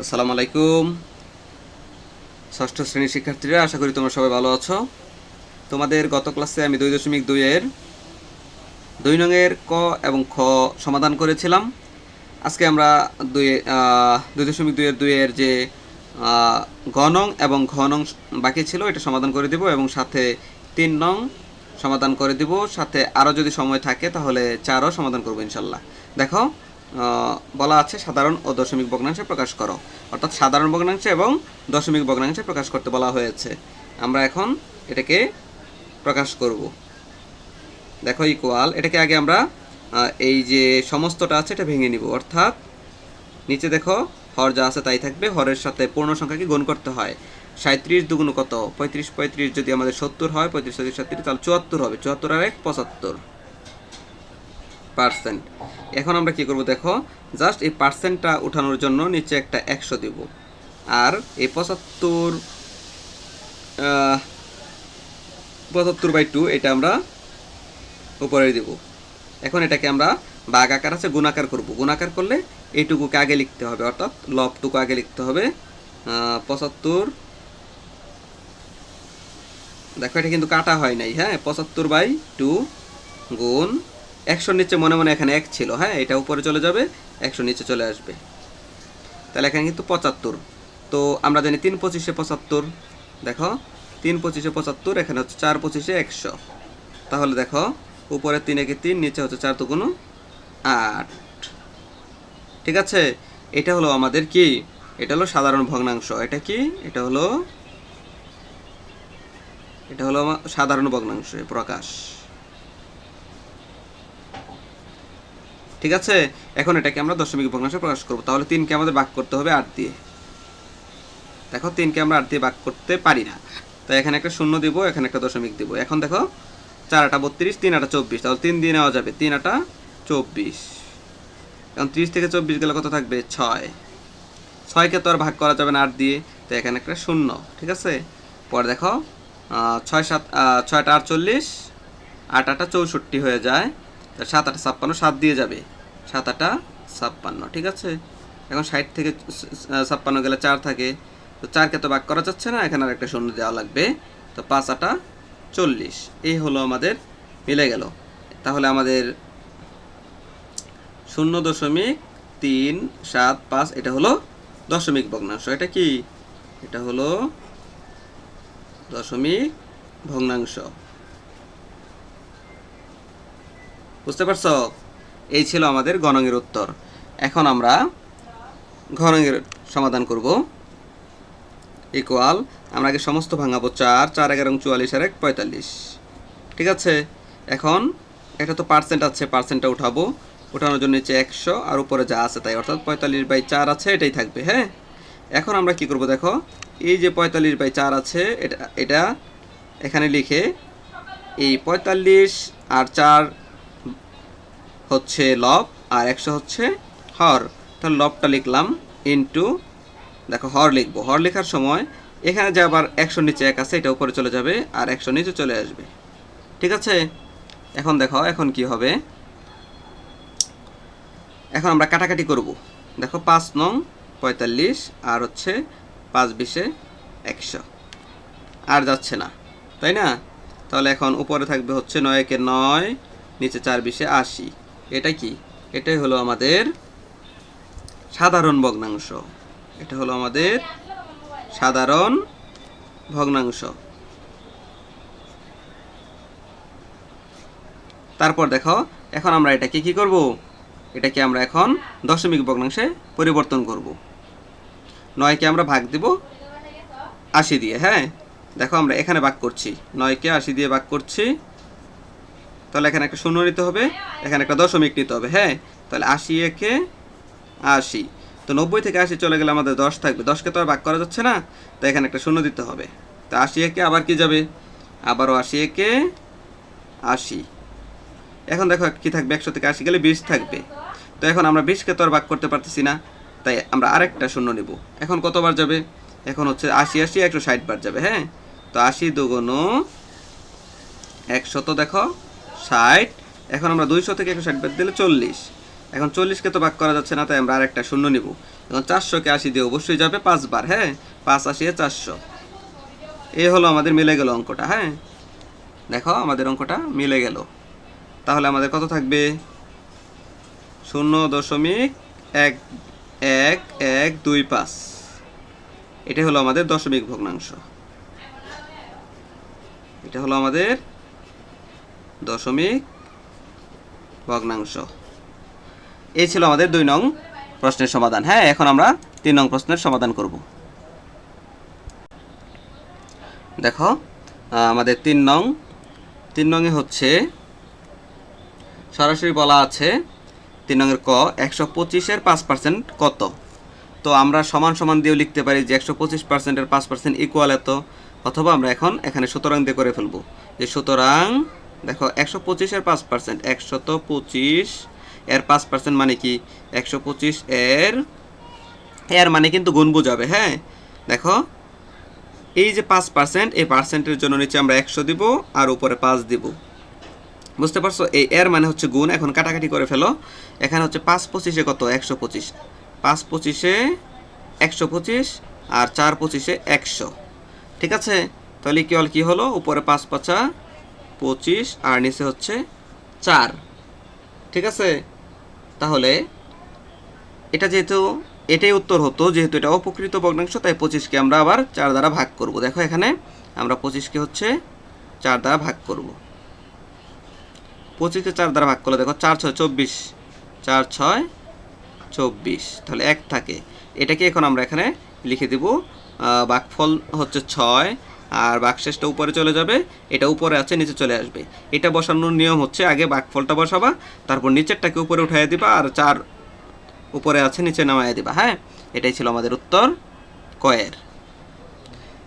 আসসালামু আলাইকুম ষষ্ঠ শ্রেণির শিক্ষার্থীরা, আশা করি তোমরা সবাই ভালো আছো। তোমাদের গত ক্লাসে আমি দুই দশমিক দুইয়ের দুই নংয়ের ক এবং খ সমাধান করেছিলাম। আজকে আমরা দুই দুই দশমিক দুইয়ের দুইয়ের যে ঘনং এবং ঘ নং বাকি ছিল, এটা সমাধান করে দিব এবং সাথে তিন নং সমাধান করে দিব। সাথে আরও যদি সময় থাকে, তাহলে চারও সমাধান করব ইনশাল্লাহ। দেখো বলা আছে, সাধারণ ও দশমিক ভগ্নাংশে প্রকাশ করো। অর্থাৎ সাধারণ ভগ্নাংশে এবং দশমিক ভগ্নাংশে প্রকাশ করতে বলা হয়েছে। আমরা এখন এটাকে প্রকাশ করব। দেখো ইকুয়াল এটাকে আগে আমরা এই যে সমস্তটা আছে, এটা ভেঙে নিব। অর্থাৎ নিচে দেখো, হর যা আছে তাই থাকবে। হরের সাথে পূর্ণ সংখ্যাকে গুণ করতে হয়। সাঁত্রিশ দুগুণ কত? পঁয়ত্রিশ পঁয়ত্রিশ যদি আমাদের সত্তর হয়, পঁয়ত্রিশ সাতত্রিশ তাহলে চুয়াত্তর হবে। চুয়াত্তর আর এক, পঁচাত্তর। পার্সেন্ট। এখন আমরা কি করব দেখো জাস্ট এই পার্সেন্টটা উঠানোর জন্য নিচে একটা একশো দিব। আর এই পঁচাত্তর পঁচাত্তর বাই টু এটা আমরা উপরে দিব। এখন এটাকে আমরা বাঘ আকার আছে গুণাকার করব। গুণাকার করলে এইটুকুকে আগে লিখতে হবে, অর্থাৎ লবটুকু আগে লিখতে হবে। পঁচাত্তর, দেখো এটা কিন্তু কাটা হয় নাই হ্যাঁ? পঁচাত্তর বাই টু গুণ একশোর নিচে মনে মনে এখানে এক ছিল হ্যাঁ এটা উপরে চলে যাবে একশো নিচে চলে আসবে। তাহলে এখানে কিন্তু পঁচাত্তর। তো আমরা জানি তিন পঁচিশে পঁচাত্তর, দেখো, তিন পঁচিশে পঁচাত্তর, এখানে হচ্ছে চার পঁচিশে একশো। তাহলে দেখো, উপরে তিন একে তিন, নিচে হচ্ছে চার তো কোনো আট। ঠিক আছে? এটা হলো আমাদের কি? এটা হলো সাধারণ ভগ্নাংশ। এটা কি? এটা হলো এটা হলো সাধারণ ভগ্নাংশ, প্রকাশ। ঠিক আছে? এখন এটাকে আমরা দশমিক ভগ্নাংশে প্রকাশ করব। তাহলে তিনকে আমাদের ভাগ করতে হবে আট দিয়ে। দেখো, তিনকে আমরা আট দিয়ে ভাগ করতে পারি না। তাই এখানে একটা শূন্য দিব, এখানে একটা দশমিক দিব। এখন দেখো, চার আটা বত্রিশ, তিন আটা চব্বিশ। তাহলে তিন দিয়ে নেওয়া যাবে তিন আটা চব্বিশ। এখন ত্রিশ থেকে চব্বিশ গেলে কত থাকবে? ছয়। ছয়কে তো আর ভাগ করা যাবে না আট দিয়ে। তো এখানে একটা শূন্য, ঠিক আছে? পরে দেখো ছয় সাত ছয়টা আটচল্লিশ, আট আটা চৌষট্টি হয়ে যায়। তা সাত আটা ছাপ্পান্ন, সাত দিয়ে যাবে। সাত আটা ছাপ্পান্ন, ঠিক আছে? এখন ষাট থেকে ছাপ্পান্ন গেলে চার থাকে। তো চারকে তো ভাগ করা যাচ্ছে না, এখানে আর একটা শূন্য দেওয়া লাগবে। তো পাঁচ আটা চল্লিশ, এই হলো আমাদের, মিলে গেল। তাহলে আমাদের শূন্য দশমিক তিন সাত পাঁচ, এটা হলো দশমিক ভগ্নাংশ। এটা কি? এটা হলো দশমিক ভগ্নাংশ। বুঝতে পারছ? এই ছিল আমাদের গণঙের উত্তর। এখন আমরা ঘনঙের সমাধান করব। ইকুয়াল আমরা আগে সমস্ত ভাঙাবো চার চার এগারো চুয়াল্লিশ আর এক, পঁয়তাল্লিশ। ঠিক আছে? এখন এটা তো পার্সেন্ট আছে পার্সেন্টটা উঠাবো। উঠানোর জন্য নিচে একশো আর উপরে যা আছে তাই, অর্থাৎ পঁয়তাল্লিশ বাই চার আছে, এটাই থাকবে হ্যাঁ? এখন আমরা কি করব দেখো? এই যে পঁয়তাল্লিশ বাই চার আছে, এটা এটা এখানে লিখে এই পঁয়তাল্লিশ আর চার হচ্ছে লব আর একশো হচ্ছে হর। তাহলে লবটা লিখলাম ইনটু দেখো হর লিখব। হর লেখার সময় এখানে যে আবার একশো নিচে এক আছে, এটা উপরে চলে যাবে আর একশো নিচে চলে আসবে। ঠিক আছে? এখন দেখো, এখন কি হবে? এখন আমরা কাটাকাটি করব। দেখো পাঁচ নং পঁয়তাল্লিশ আর হচ্ছে পাঁচ বিশে একশো। আর যাচ্ছে না, তাই না? তাহলে এখন উপরে থাকবে হচ্ছে নয় একে নয়, নিচে চার বিশে আশি। এটা কি? এটাই হলো আমাদের সাধারণ ভগ্নাংশ। এটা হলো আমাদের সাধারণ ভগ্নাংশ। তারপর দেখো, এখন আমরা এটাকে কি করব? এটাকে আমরা এখন দশমিক ভগ্নাংশে পরিবর্তন করব। নয়কে আমরা ভাগ দিব আশি দিয়ে হ্যাঁ? দেখো আমরা এখানে ভাগ করছি। নয়কে আশি দিয়ে ভাগ করছি তাহলে এখানে একটা শূন্য নিতে হবে, এখানে একটা দশমিক নিতে হবে হ্যাঁ? তাহলে আশি একে আশি। তো নব্বই থেকে আশি চলে গেলে আমাদের দশ থাকবে, দশকে তো আর ভাগ করা যাচ্ছে না তো এখানে একটা শূন্য দিতে হবে। তো আশি একে আবার কি যাবে? আবারও আশি একে আশি। এখন দেখো কি থাকবে, একশো থেকে আশি গেলে বিশ থাকবে। তো এখন আমরা বিশকে তো আর ভাগ করতে পারতেছি না, তাই আমরা আরেকটা শূন্য নেব। এখন কতবার যাবে? এখন হচ্ছে আশি আশি, একশো ষাট বার যাবে হ্যাঁ? তো আশি দুগুণ একশো তো দেখো ষাট, এখন আমরা দুইশো থেকে একশো ষাট বাদ দিলে চল্লিশ। এখন চল্লিশকে তো ভাগ করা যাচ্ছে না, তাই আমরা আরেকটা শূন্য নিব। এখন চারশোকে আশি দিয়ে অবশ্যই যাবে পাঁচবার হ্যাঁ? পাঁচ আশি চারশো। এই হলো আমাদের মিলে গেল অঙ্কটা হ্যাঁ? দেখো আমাদের অঙ্কটা মিলে গেল। তাহলে আমাদের কত থাকবে? শূন্য দশমিক এক এক এক, দুই, পাঁচ। এটা হলো আমাদের দশমিক ভগ্নাংশ। এটা হলো আমাদের দশমিক ভগ্নাংশ। এই ছিল আমাদের দুই নং প্রশ্নের সমাধান। হ্যাঁ এখন আমরা তিন নং প্রশ্নের সমাধান করব। দেখো আমাদের তিন নং, তিন নংয়ে হচ্ছে, সরাসরি বলা আছে তিন নংয়ের ক একশো পঁচিশের পাঁচ পার্সেন্ট কত? তো আমরা সমান সমান দিয়েও লিখতে পারি যে একশো পঁচিশ পার্সেন্টের পাঁচ পার্সেন্ট ইকুয়াল এত, অথবা আমরা এখন এখানে সুতরাং দিয়ে করে ফেলব। যে সুতরাং দেখো, একশো পঁচিশের পাঁচ পার্সেন্ট একশত পঁচিশ এর পাঁচ পার্সেন্ট মানে কি? একশো পঁচিশ এর এর মানে কিন্তু গুণ বোঝাবে হ্যাঁ? দেখো, এই যে পাঁচ পার্সেন্ট এই পার্সেন্টের জন্য নিচে আমরা একশো দিব আর উপরে পাঁচ দিব। বুঝতে পারছ? এই এর মানে হচ্ছে গুণ, এখন কাটাকাটি করে ফেলো। এখানে হচ্ছে পাঁচ পঁচিশে কত? একশো পঁচিশ। পাঁচ পঁচিশে একশো পঁচিশ আর চার পঁচিশে একশো। ঠিক আছে? তাহলে কি হল? কি হলো? উপরে পাঁচ পাঁচা পঁচিশ আর নিচে হচ্ছে চার। ঠিক আছে? তাহলে এটা যেহেতু, এটাই উত্তর হতো, যেহেতু এটা অপকৃত ভগ্নাংশ, তাই পঁচিশকে আমরা আবার চার দ্বারা ভাগ করব। দেখো এখানে আমরা পঁচিশকে হচ্ছে চার দ্বারা ভাগ করব। পঁচিশকে চার দ্বারা ভাগ করলে দেখো চার ছয় চব্বিশ, চার ছয় চব্বিশ। তাহলে এক থাকে। এটাকে এখন আমরা এখানে লিখে দেব বাকফল হচ্ছে ছয় আর বাকশেষটা উপরে চলে যাবে, এটা উপরে আছে, নিচে চলে আসবে। এটা বসানোর নিয়ম হচ্ছে আগে বাকফলটা বসাবা, তারপর নিচেরটাকে উপরে উঠাইয়া দিবা, আর চার উপরে আছে, নিচে নামাইয়া দিবা হ্যাঁ? এটাই ছিল আমাদের উত্তর কয়ের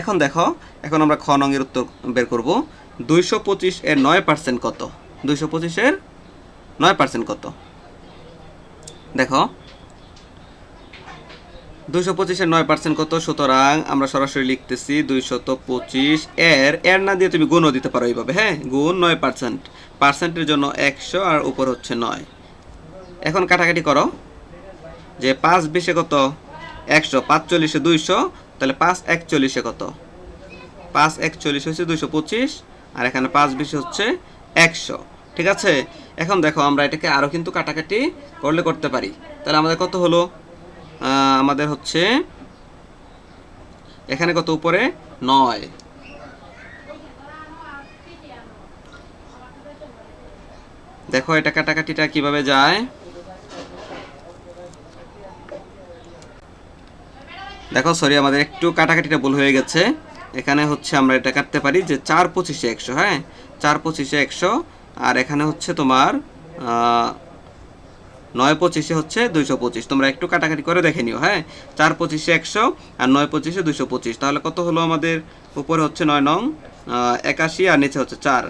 এখন দেখো, এখন আমরা খ নঙের উত্তর বের করব। দুইশো পঁচিশ এর নয় পার্সেন্ট কত? দুইশো পঁচিশের নয় পার্সেন্ট কত? দেখো দুইশো পঁচিশের নয় পার্সেন্ট কত? সুতরাং আমরা সরাসরি লিখতেছি দুইশত পঁচিশ এর। এর না দিয়ে তুমি গুণও দিতে পারো এইভাবে হ্যাঁ? গুণ নয় পার্সেন্ট পার্সেন্টের জন্য একশো আর উপর হচ্ছে নয়। এখন কাটাকাটি করো। যে পাঁচ বিশে কত? একশো। পাঁচচল্লিশে দুইশো। তাহলে পাঁচ একচল্লিশে কত? পাঁচ একচল্লিশ হচ্ছে দুইশো পঁচিশ আর এখানে পাঁচ বিশে হচ্ছে একশো। ঠিক আছে? এখন দেখো, আমরা এটাকে আরও কিন্তু কাটাকাটি করলে করতে পারি। তাহলে আমাদের কত হলো? আমাদের হচ্ছে এখানে কত উপরে? নয়। দেখো, এটা কাটাকাটিটা কীভাবে যায়? দেখো সরি আমাদের একটু কাটাকাটিটা ভুল হয়ে গেছে। এখানে হচ্ছে আমরা এটা কাটতে পারি যে চার পঁচিশে একশো হ্যাঁ? চার পঁচিশে একশো, আর এখানে হচ্ছে তোমার নয় পঁচিশে হচ্ছে দুইশো পঁচিশ। তোমরা একটু কাটাকাটি করে দেখে নিও হ্যাঁ? চার পঁচিশে একশো আর নয় পঁচিশে দুইশো পঁচিশ। তাহলে কত হলো আমাদের? উপরে হচ্ছে নয় নং একাশি আর নিচে হচ্ছে চার।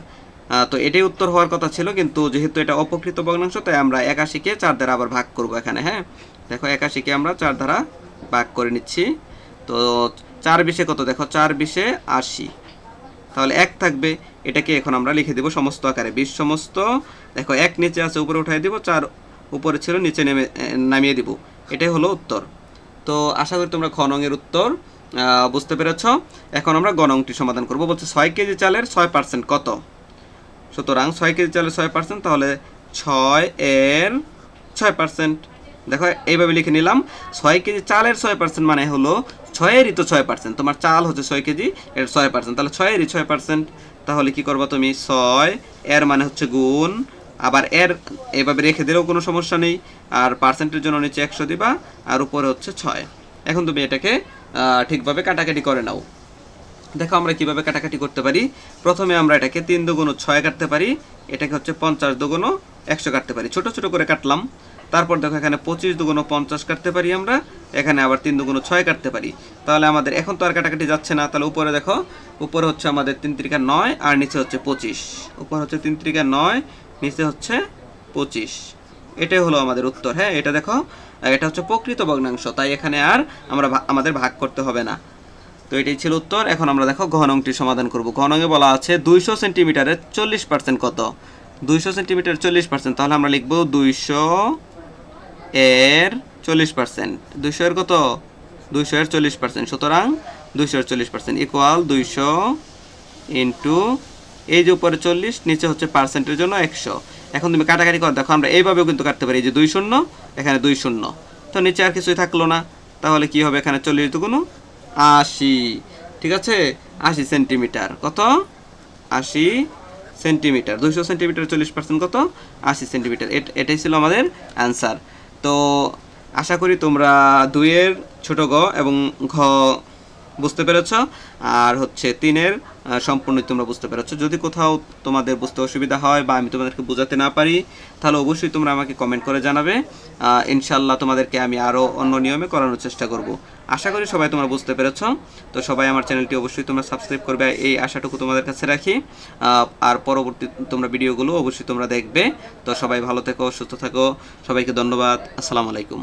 তো এটাই উত্তর হওয়ার কথা ছিল, কিন্তু যেহেতু এটা অপকৃত ভগ্নাংশ, তাই আমরা একাশিকে চার দ্বারা আবার ভাগ করব এখানে হ্যাঁ? দেখো, একাশিকে আমরা চার দ্বারা ভাগ করে নিচ্ছি। তো চার বিশে কত? দেখো, চার বিশে আশি। তাহলে এক থাকবে, এটাকে এখন আমরা লিখে দেব সমস্ত আকারে। বিশ সমস্ত, দেখো, এক নিচে আছে, উপরে উঠাই দিব, চার উপরে ছিল নিচে নেমে নামিয়ে দিব। এটাই হলো উত্তর। তো আশা করি তোমরা খ নং এর উত্তর বুঝতে পেরেছ। এখন আমরা গ নংটি সমাধান করব। বলছে ছয় কেজি চালের ছয় পার্সেন্ট কত? সুতরাং ছয় কেজি চালের ছয় পার্সেন্ট তাহলে ছয় এর ছয় পার্সেন্ট দেখো, এইভাবে লিখে নিলাম। ছয় কেজি চালের ছয় পার্সেন্ট মানে হলো ছয়েরই তো ছয় পার্সেন্ট তোমার চাল হচ্ছে ছয় কেজি, এর ছয় পার্সেন্ট তাহলে ছয়েরই ছয় পার্সেন্ট তাহলে কি করবা তুমি? ছয় এর মানে হচ্ছে গুণ আবার এর এভাবে রেখে দিলেও কোনো সমস্যা নেই, আর পার্সেন্টের জন্য নিচে একশো দিবা, আর উপরে হচ্ছে ছয়। এখন তুমি এটাকে ঠিকভাবে কাটাকাটি করে নাও। দেখো আমরা কীভাবে কাটাকাটি করতে পারি। প্রথমে আমরা এটাকে তিন দুগুণ ছয় কাটতে পারি, এটাকে হচ্ছে পঞ্চাশ দুগুণ একশো কাটতে পারি। ছোট ছোট করে কাটলাম। তারপর দেখো এখানে পঁচিশ দুগুণ পঞ্চাশ কাটতে পারি আমরা, এখানে আবার তিন দুগুণ ছয় কাটতে পারি। তাহলে আমাদের এখন তো আর কাটাকাটি যাচ্ছে না, তাহলে উপরে দেখো, উপরে হচ্ছে আমাদের তিন ত্রিকা নয়, আর নিচে হচ্ছে পঁচিশ। উপরে হচ্ছে তিন ত্রিকা নয় নিচে হচ্ছে পঁচিশ। এটাই হলো আমাদের উত্তর হ্যাঁ? এটা দেখো, এটা হচ্ছে প্রকৃত ভগ্নাংশ, তাই এখানে আর আমরা আমাদের ভাগ করতে হবে না। তো এটাই ছিল উত্তর, এখন আমরা দেখো ঘনংটি সমাধান করব। ঘনঙে বলা আছে দুইশো সেন্টিমিটারের চল্লিশ পার্সেন্ট কত? দুইশো সেন্টিমিটার চল্লিশ পার্সেন্ট তাহলে আমরা লিখব দুইশো এর চল্লিশ পার্সেন্ট দুইশো এর কত? দুইশো এর চল্লিশ পার্সেন্ট সুতরাং দুইশো এর চল্লিশ পার্সেন্ট ইকুয়াল দুইশো ইন্টু এই যে উপরে চল্লিশ, নিচে হচ্ছে পার্সেন্টের জন্য একশো। এখন তুমি কাটাকাটি কর, দেখো আমরা এইভাবেও কিন্তু কাটতে পারি, এই যে দুই শূন্য, এখানে দুই শূন্য। তো নিচে আর কিছুই থাকল না, তাহলে কি হবে এখানে চল্লিশ দুগুণ আশি। ঠিক আছে? আশি সেন্টিমিটার, কত? আশি সেন্টিমিটার। দুশো সেন্টিমিটার চল্লিশ পার্সেন্ট কত? আশি সেন্টিমিটার। এট- এটাই ছিল আমাদের অ্যান্সার তো আশা করি তোমরা দুইয়ের ছোট গ এবং ঘ বুঝতে পেরেছ? আর হচ্ছে তিনের আহ, সম্পূর্ণ তোমরা বুঝতে পেরেছ। যদি কোথাও তোমাদের বুঝতে অসুবিধা হয় বা আমি তোমাদেরকে বোঝাতে না পারি তাহলে অবশ্যই তোমরা আমাকে কমেন্ট করে জানাবে। ইনশাল্লাহ তোমাদেরকে আমি আরও অন্য নিয়মে করানোর চেষ্টা করব। আশা করি সবাই তোমরা বুঝতে পেরেছ। তো সবাই আমার চ্যানেলটি অবশ্যই তোমরা সাবস্ক্রাইব করবে। এই আশাটুকু তোমাদের কাছে রাখি। আর পরবর্তী তোমরা ভিডিওগুলো অবশ্যই তোমরা দেখবে। তো সবাই ভালো থেকো সুস্থ থাকো। সবাইকে ধন্যবাদ। আসসালামু আলাইকুম।